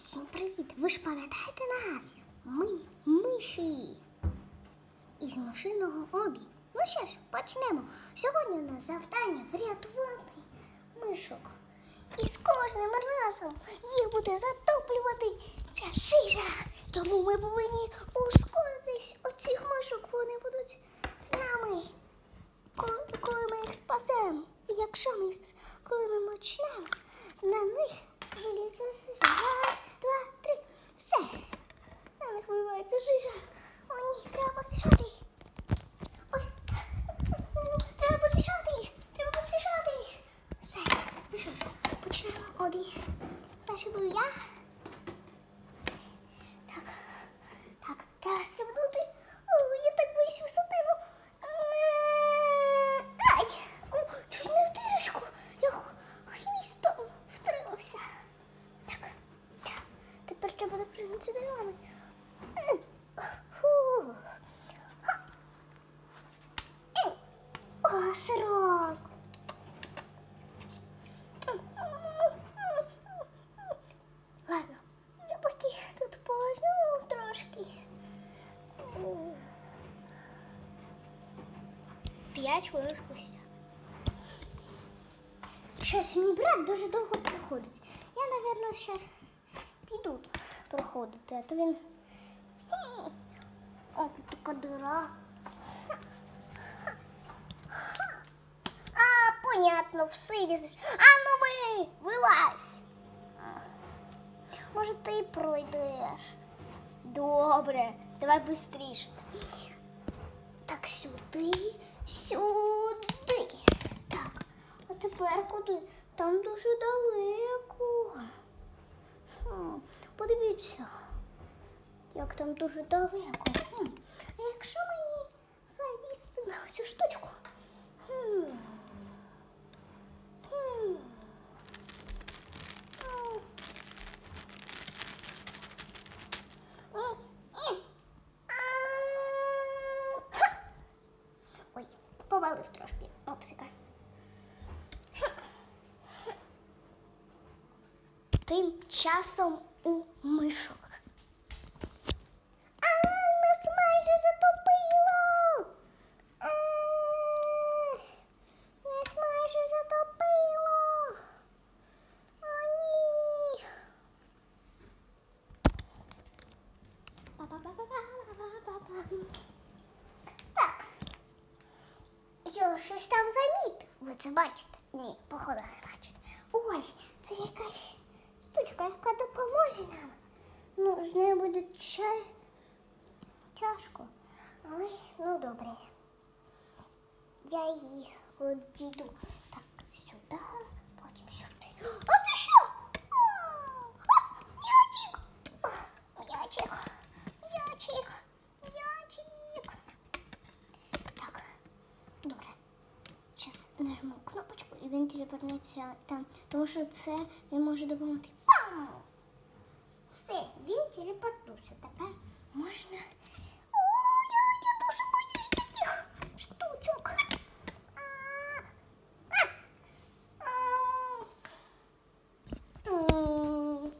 Усім привіт! Ви ж пам'ятаєте нас? Ми миші із машинного обі. Ну що ж, почнемо. Сьогодні у нас завдання врятувати мишок. І з кожним разом їх буде затоплювати ця шиза. Тому ми повинні ускоритись. Оцих мишок вони будуть з нами. Коли, ми їх спасемо. Якщо ми їх спасемо, коли ми почнемо, на них виліться жижа. Раз, два, три. Все. На них виливається жижа. О, ні, треба поспішати. Ой. Треба поспішати. Треба поспішати. Все. Ну що ж, почнемо обі. Перший буду я. Так. Так, треба стрибнути. О, я так боюсь висоти. Ну. Е, Ай! О, Чуть не в дирочку. Я х- хвістом втримався. Так. так. Тепер треба допригнути до вами. Е, фу. Ха. Е. О, сирок. Ладно, я поки тут полежу трошки. П'ять хвилин спустя. Щось мій брат дуже довго проходить. Я, напевно, зараз піду проходити, а то він. О, така дира. А, понятно, все лізеш. А ну ви, вилазь. Може, ти і пройдеш. Добре, давай швидше. Так, сюди, сюди. Так, а тепер куди? Там дуже далеко. Подивіться, як там дуже далеко. А якщо мені залізти на цю штучку? Хм. Тим часом у мишок. А, нас майже затопило. Нас майже затопило. О, ні. Так. Я щось там замітив. Ви це бачите? Ні, походу не бачите. Ось, це якась штучка, яка допоможе нам. Ну, з нею буде чай. Тяжко. Але, ну добре. Я її одійду. Так, сюди, потім сюди. А це що? А, М'ячик! А, М'ячик! М'ячик! М'ячик! Так, добре. Зараз нажму кнопочку і він телепортується там. Тому що це він може допомогти. Все, він телепортнувся. Тепер можна. Ой, я, я дуже боюсь таких штучок. А, а, ам. М.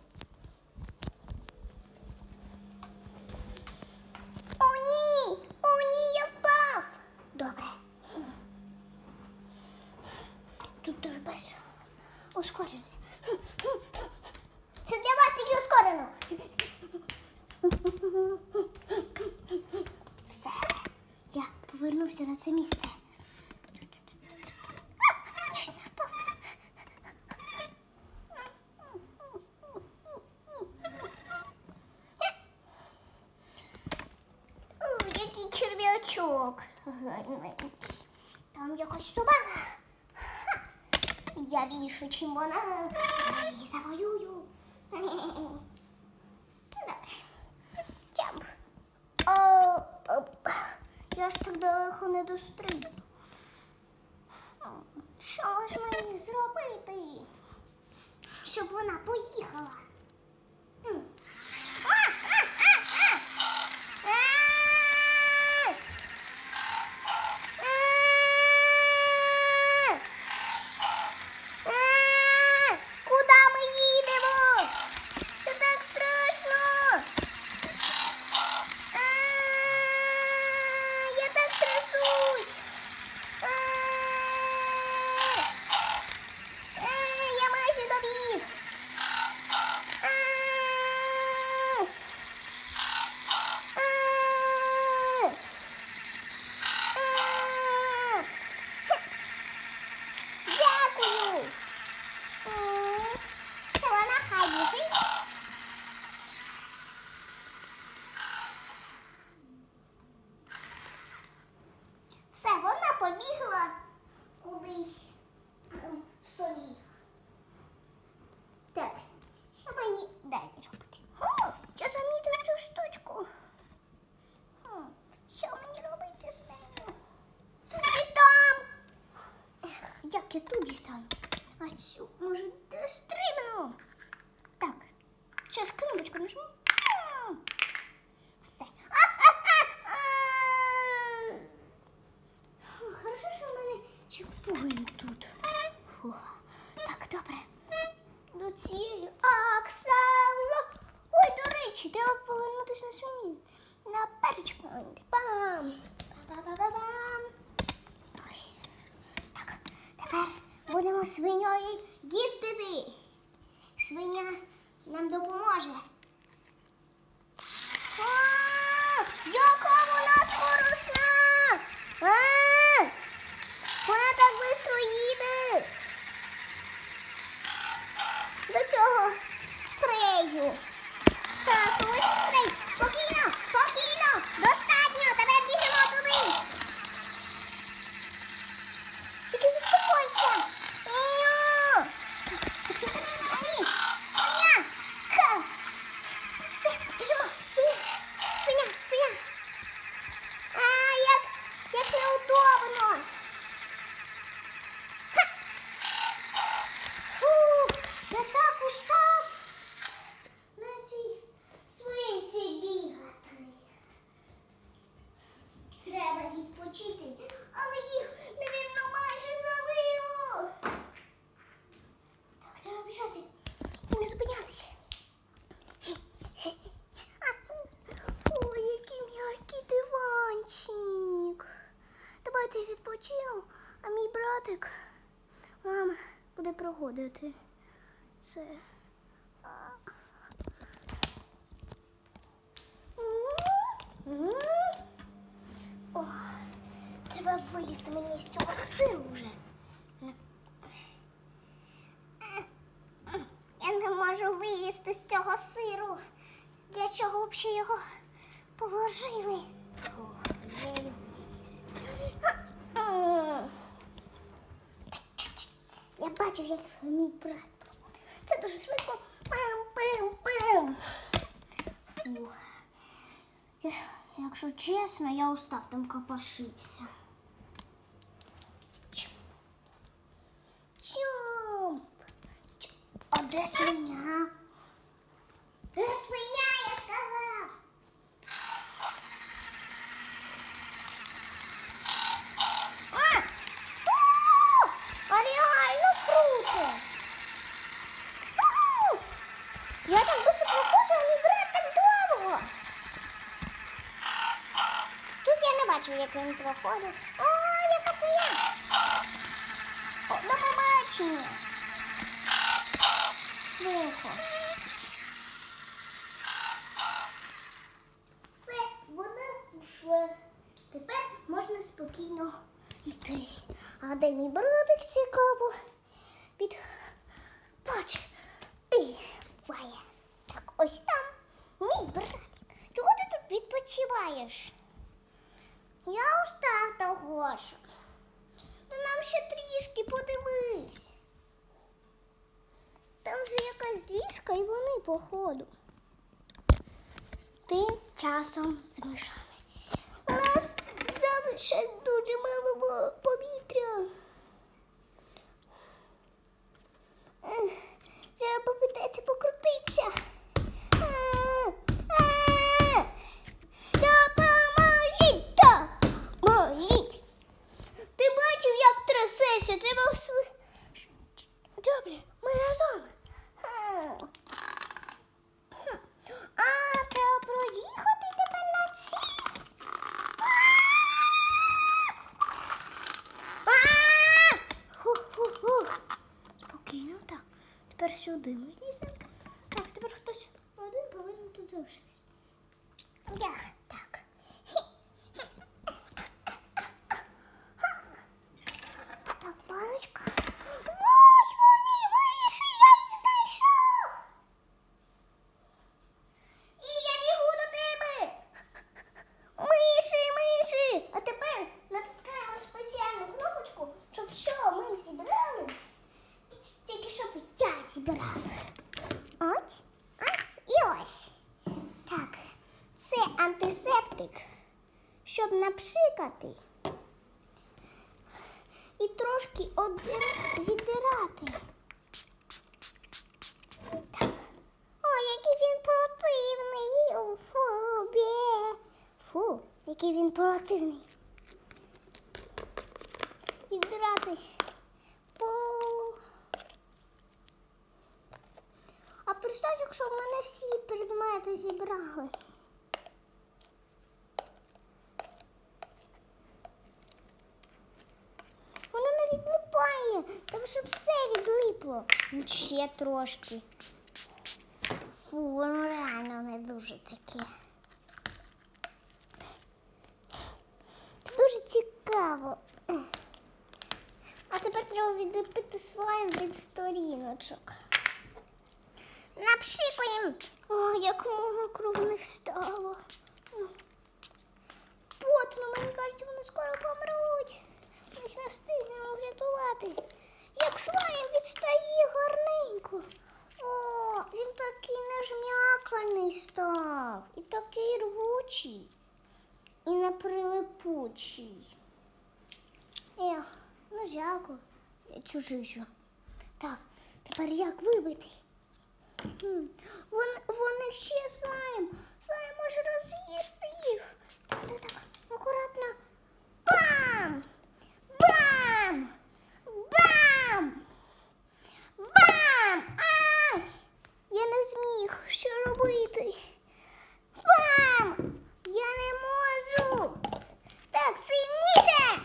О, ні! О, ні, я впав! Добре. Тут дуже без ускоримося. Це для вас тільки ускорено. Все. Я повернувся на це місце. О, який черв'ячок. Там якась собака. Я більше, чим вона. Завоюю. Я ж так далеко не дострибну. Що ж мені зробити? Щоб вона поїхала. Давайте тут дістану. А цю, може, стрибну. Так, сейчас кнопочку нажму. Будемо свиньою їстити. Свиня нам допоможе. А, яка вона скоросна! А, вона так швидко їде. До цього спрею. Так, ось спрей. Спокійно, спокійно, достатньо, тепер біжимо туди. Тільки заспокойся. Іо. А, Ні, свиня. Ха. Все, біжимо. Свиня, свиня, свиня. А, як, як неудобно. Ха. Фу, я так устав. На цій свинці бігати. Треба відпочити, але їх, невірно, майже залило. Так, треба біжати і не зупинятися. Ой, який м'який диванчик. Давайте я відпочину, а мій братик, мама, буде проходити це. А. М. О, треба вилізти мені з цього сиру вже. Я не можу вилізти з цього сиру. Для чого взагалі його положили? Я бачив, як мій брат. Це дуже швидко. Пам-пам-пам. Якщо чесно, я устав там копошитися. Де свиня? Де свиня, я сказав? А! А реально круто! Я так быстро прохожу, а мій брат так довго. Тут я не бачив, як він проходив. О, яка свиня! До побачення! Свинко. Все, вона ушла. Тепер можна спокійно йти. А де мій братик цікаво? Під бач. І ває. Так, ось там мій братик. Чого ти тут відпочиваєш? Я устав того ж. Та нам ще трішки подивись. Там же якась ліска і вони походу. Тим часом змішали. У нас залишилось дуже мало повітря. Треба попитатися покрутитися. А, а, Допоможіть! Допоможіть! Ти бачив, як трясеться? Треба св- Добре, ми разом. Хм. Хм. А, треба проїхати тепер на цій. А! Ху-ху-ху. Спокійно, так. Тепер сюди ми ліземо. Так, тепер хтось один повинен тут залишитись. Я так. Так, парочка. Ось вони, миші, я їх знайшов. І я бігу до тебе. Миші, миші. А тепер натискаємо спеціальну кнопочку, щоб що ми зібрали. Тільки щоб я зібрав. Ось, ось і ось. Так, це антисептик, щоб напшикати. і трошки віддирати. Ой, який він противний. Фу, бє. Фу, який він противний. Віддирати. А представь, якщо в мене всі предмети зібрали. Воно не там щоб все відлипло. Ну, Ще трошки. Фу, воно реально не дуже таке. Дуже цікаво. А тепер треба відліпити слайм від сторіночок. Напшикуємо. О, як много круглих стало. Потно, мені кажуть, вони скоро помруть. Ми їх не встигнемо врятувати. Як слайм відстає гарненько. О, він такий нежмяканий став. І такий рвучий. І неприлипучий. Ех, ну жаку. Цю жижу. Так, тепер як вибити? Вон, вони ще слайм. Слайм може роз'їсти їх. Так, так, так. Акуратно. Бам! Бам! Бам! Бам! Ай! Я не зміг. Що робити? Бам! Я не можу. Так, сильніше.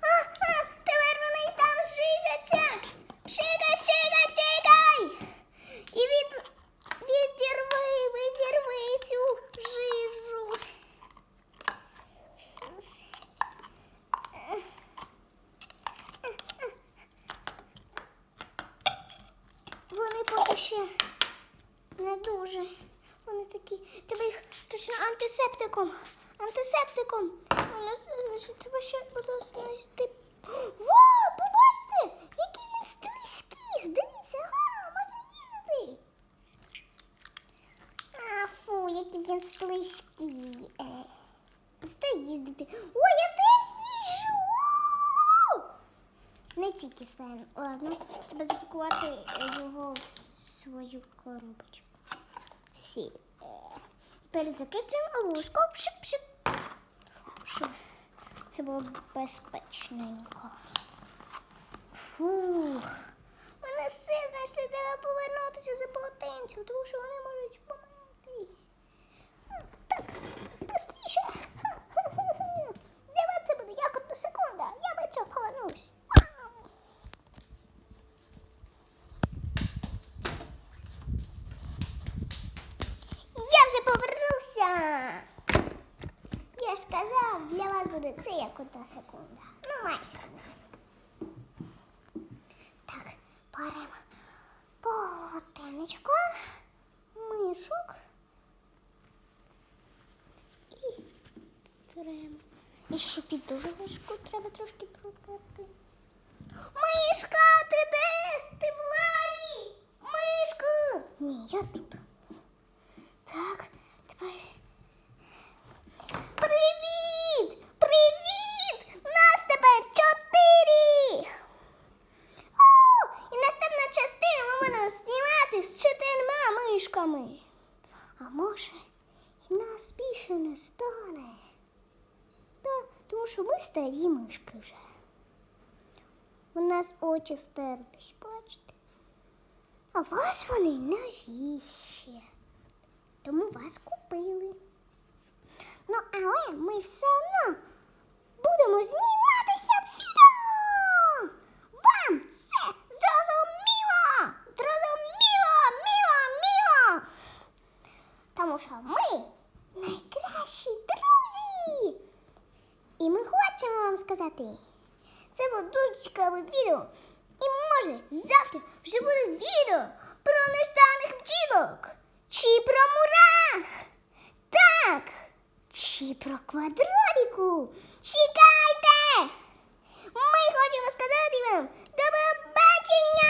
А, а, тепер вони й там жижаться. Пшикай, пшикай, пшикай. І від... відірви, відірви цю жижу. Вони поки ще не дуже. Вони такі. Треба їх точно антисептиком. Антисептиком. Воно значить, треба ще знайти. Вау, побачите, який він слизький. Дивіться, га, можна їздити. А, фу, який він слизький. Е, Стой їздити. Ой, я теж їжджу. Не тільки слайм. Ладно, треба запакувати його в свою коробочку. Фі. Перед закриттям обов'язково пшик-пшик. Щоб це було безпечненько. Фух. Мене все, значить, треба повернутися за полотенцем, тому що вони можуть помити. Так, быстріше. Для вас це буде як одна секунда. Я бачу повернусь. Вау! Я вже повернувся. Я ж сказав, для вас буде це як одна секунда. Ну, майже одна. Так, беремо полотенечко, мишок і стремо. І ще підушку треба трошки протерти. Мишка, ти де? Ти в лаві? Мишку! Ні, я тут. Так, тепер. Привіт! Привіт! Нас тепер чотири! О, і наступна частина ми будемо знімати з чотирма. А може, і нас більше не стане. Та, тому що ми старі мишки вже. У нас очі стерлись, бачите? А вас вони нові. Тому вас купили. Ну, але ми все одно будемо зніматися відео. Вам це зрозуміло! Зрозуміло, міло, міло! Тому що ми найкращі друзі. І ми хочемо вам це було дуже цікаве відео. І може завтра вже буде відео про нежданих бджілок. Чи про мурах. Так. Чи про квадроліку. Чекайте. Ми хочемо сказати вам до побачення.